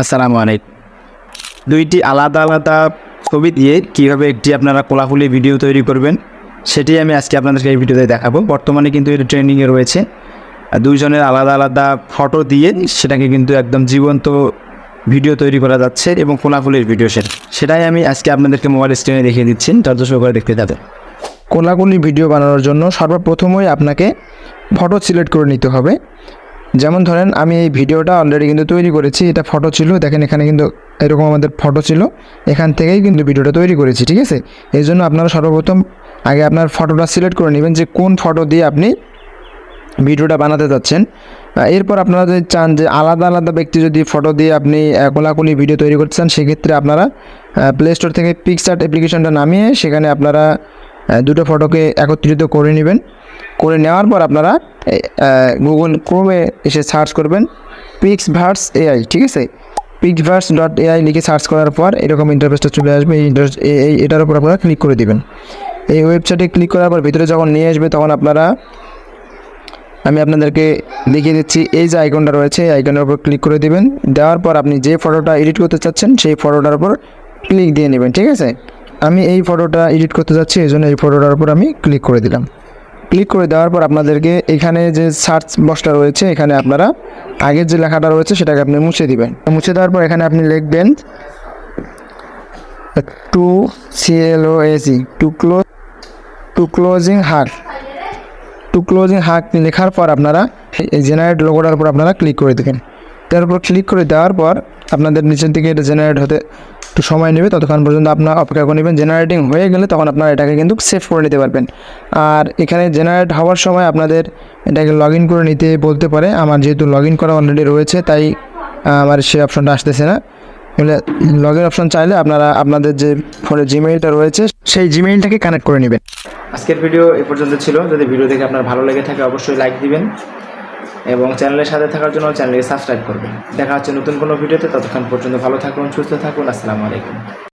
আসসালামু আলাইকুম। দুইটি আলাদা আলাদা ছবি দিয়ে কীভাবে একটি আপনারা কোলাকুলি ভিডিও তৈরি করবেন, সেটি আমি আজকে আপনাদেরকে এই ভিডিওতে দেখাবো। বর্তমানে কিন্তু এটা ট্রেন্ডিংয়ে রয়েছে। দুইজনের আলাদা আলাদা ফটো দিয়ে সেটাকে কিন্তু একদম জীবন্ত ভিডিও তৈরি করা যাচ্ছে এবং কোলাকুলির ভিডিও সেটা। সেটাই আমি আজকে আপনাদেরকে মোবাইল স্ক্রিনে দেখিয়ে দিচ্ছি, ধৈর্য সহকারে দেখতে যাবেন কোলাকুলি ভিডিও বানানোর জন্য সর্বপ্রথমই আপনাকে ফটো সিলেক্ট করে নিতে হবে। যেমন ধরেন আমি এই ভিডিওটা অলরেডি কিন্তু তৈরি করেছি, এটা ফটো ছিল, দেখেন এখানে কিন্তু এরকম আমাদের ফটো ছিল, এখান থেকেই কিন্তু ভিডিওটা তৈরি করেছি, ঠিক আছে? এই জন্য আপনারা সর্বপ্রথম আগে আপনার ফটোটা সিলেক্ট করে নেবেন যে কোন ফটো দিয়ে আপনি ভিডিওটা বানাতে যাচ্ছেন। এরপর আপনারা যদি চান যে আলাদা আলাদা ব্যক্তি যদি ফটো দিয়ে আপনি কোলাকুলি ভিডিও তৈরি করতে চান, সেক্ষেত্রে আপনারা প্লে স্টোর থেকে পিকসার্ট অ্যাপ্লিকেশনটা নামিয়ে সেখানে আপনারা দুটো ফটোকে একত্রিত করে নেবেন। করে নেওয়ার পর আপনারা গুগল ক্রোমে এসে সার্চ করবেন পিক্স ভার্স এআই ঠিক আছে? পিক্স ভার্স ডট এআই লিখে সার্চ করার পর এরকম ইন্টারফেসটা চলে আসবে, এই এই এটার উপর আপনারা ক্লিক করে দেবেন। এই ওয়েবসাইটে ক্লিক করার পর ভিতরে যখন নিয়ে আসবে তখন আপনারা, আমি আপনাদেরকে দেখিয়ে দিচ্ছি, এই যে আইকনটা রয়েছে, এই আইকনের উপর ক্লিক করে দিবেন। দেওয়ার পর আপনি যে ফটোটা এডিট করতে চাচ্ছেন, সেই ফটোটার উপর ক্লিক দিয়ে নেবেন, ঠিক আছে? আমি এই ফটোটা এডিট করতে চাচ্ছি এই জন্য এই ফটোটার উপর আমি ক্লিক করে দিলাম। ক্লিক করে দেওয়ার পর আপনাদেরকে এখানে যে সার্চ বক্সটা রয়েছে, এখানে আপনারা আগের যে লেখাটা রয়েছে, সেটাকে আপনি মুছে দিবেন। মুছে দেওয়ার পর এখানে আপনি লিখবেন to CLO AC to close to closing her to closing হাক লেখার পর আপনারা এই জেনারেট লোগোটার উপর আপনারা ক্লিক করে দেবেন। তার উপর ক্লিক করে দেওয়ার পর আপনাদের নিচের দিকে এটা জেনারেট হতে একটু সময় নেবে, ততক্ষণ পর্যন্ত আপনার অপেক্ষা করে নেবেন। জেনারেটিং হয়ে গেলে তখন আপনারা এটাকে কিন্তু সেভ করে নিতে পারবেন। আর এখানে জেনারেট হওয়ার সময় আপনাদের এটাকে লগ ইন করে নিতে বলতে পারে। আমার যেহেতু লগ ইন করা অলরেডি রয়েছে, তাই আমার সেই অপশনটা আসতেছে না। লগ ইন অপশন চাইলে আপনারা আপনাদের যে ফোনে জিমেইলটা রয়েছে, সেই জিমেইলটাকে কানেক্ট করে নেবেন। আজকের ভিডিও এ পর্যন্ত ছিল। যদি ভিডিও দেখে আপনার ভালো লেগে থাকে, অবশ্যই লাইক দিবেন। এবং চ্যানেলের সাথে থাকার জন্য চ্যানেলকে সাবস্ক্রাইব করবেন। দেখা হচ্ছে নতুন কোনো ভিডিওতে, ততক্ষণ পর্যন্ত ভালো থাকুন, সুস্থ থাকুন, আসসালামু আলাইকুম।